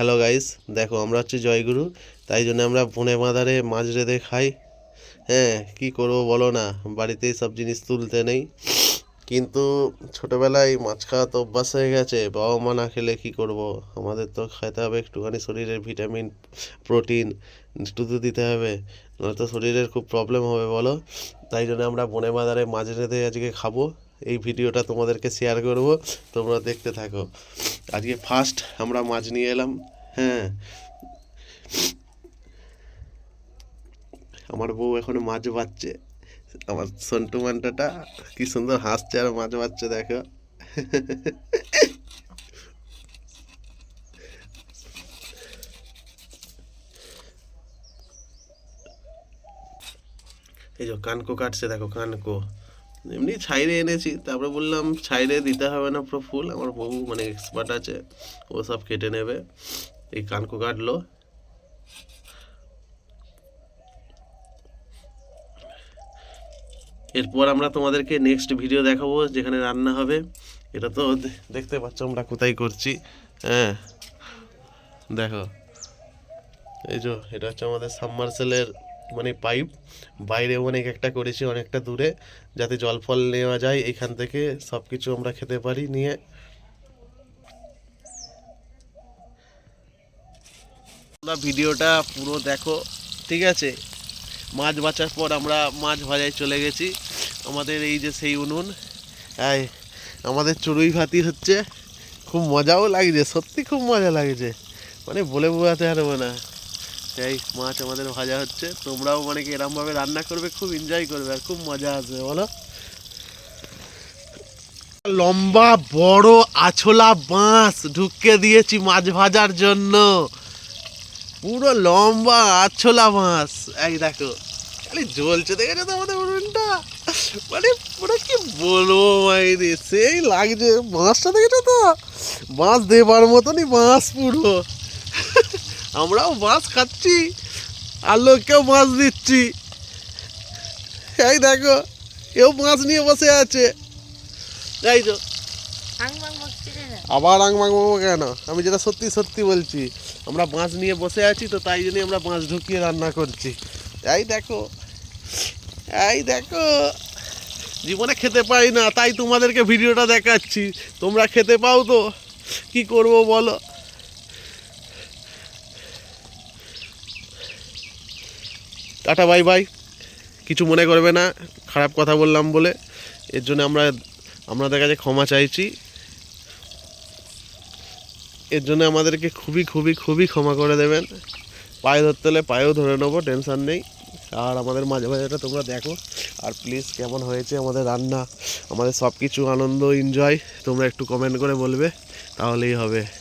Hello guys দেখো আমরা হচ্ছে জয়গুরু, তাই জন্য আমরা বনে বাঁধারে মাছ রেঁধে খাই। হ্যাঁ কি করব বলো না বাড়িতে সব জিনিস তুলতে নেই। কিন্তু ছোটোবেলায় মাছ খাওয়া তো অভ্যাস হয়ে গেছে, বাবা মা না খেলে কী করব? আমাদের তো খেতে হবে একটুখানি শরীরের ভিটামিন, প্রোটিন, একটু তো দিতে হবে, নয়তো শরীরের খুব প্রবলেম হবে বলো। তাই জন্য আমরা বনে বাঁধারে মাছ রেঁধে আজকে খাব। এই ভিডিওটা তোমাদেরকে শেয়ার করব। তোমরা দেখতে থাকো। আজকে ফার্স্ট আমরা মাছ নিয়ে এলাম হ্যাঁ। আমার বউ এখন মাছ বাচ্ছে। আমার সন্টু মান্টাটা কি সুন্দর হাসছে আর মাছ বাচ্ছে, দেখো। এই যে কানকো কাটছে, দেখো কানকো। এমনি ছাইরে এনেছি, তারপরে বললাম, ছাইরে দিতে হবে না পুরো ফুল, আমার বউ মানে এক্সপার্ট আছে, ও সব কেটে নেবে। এই কানকো কাটলো। এরপর আমরা তোমাদেরকে নেক্সট ভিডিও দেখাবো, যেখানে রান্না হবে। এটা তো দেখতে পাচ্ছ আমরা কোথায় করছি। হ্যাঁ দেখো। এই যে, এটা হচ্ছে আমাদের সাবমার্সেলের মানে পাইপ। বাইরে অনেক একটা করেছি, অনেকটা দূরে, যাতে জল ফল নেওয়া যায়, এখান থেকে সব কিছু আমরা খেতে পারি, নিয়ে। ভিডিওটা পুরো দেখো, ঠিক আছে? মাছ বাঁচার পর আমরা মাছ ভাজায় চলে গেছি। আমাদের এই যে সেই উনুন, এই আমাদের চড়ুই ভাতি হচ্ছে। খুব মজাও লাগছে, সত্যি খুব মজা লাগছে। মানে বলে বোঝাতে পারব না। এই মাছ আমাদের ভাজা হচ্ছে। তোমরাও মানে কি এরমভাবে রান্না করবে, খুব এনজয় করবে আর খুব মজা আসবে, বলো? লম্বা, বড়, আছলা বাঁশ ঢুকে দিয়েছি মাছ ভাজার জন্য। পুরো লম্বা আছলা বাঁশ। এই দেখো, খালি জ্বলছে, দেখেছ তো আমাদের উনুনটা? মানে পুরো কি বলব মাইরে, সেই লাগছে। বাঁশটা দেখেছ তো? বাঁশ দেবার মতনই বাঁশ পুরো। আমরাও মাছ খাচ্ছি আর লোককেও মাছ দিচ্ছি। এই দেখো কেউ মাছ নিয়ে বসে আছে। এই তো। আবার আং মাং কেন? আমি যেটা সত্যি সত্যি বলছি আমরা বাঁশ নিয়ে বসে আছি তো তাই জন্যই আমরা বাঁশ ঢুকিয়ে রান্না করছি। এই দেখো এই দেখো। জীবনে খেতে পাই না তাই তোমাদেরকে ভিডিওটা দেখাচ্ছি। তোমরা খেতে পাও তো? কি করব বলো? Tata, bye bye. কিছু মনে করবে না, খারাপ কথা বললাম বলে। এর জন্য আমরা আপনাদের কাছে ক্ষমা চাইছি। এর জন্য আমাদেরকে খুবই খুবই খুবই ক্ষমা করে দেবেন। পায়ে ধরতে হলে পায়েও ধরে নেব, টেনশান নেই। আর আমাদের মাঝে মাঝেটা তোমরা দেখো। আর প্লিজ কেমন হয়েছে আমাদের রান্না, আমাদের সব কিছু আনন্দ এনজয় তোমরা একটু কমেন্ট করে বলবে, তাহলেই হবে।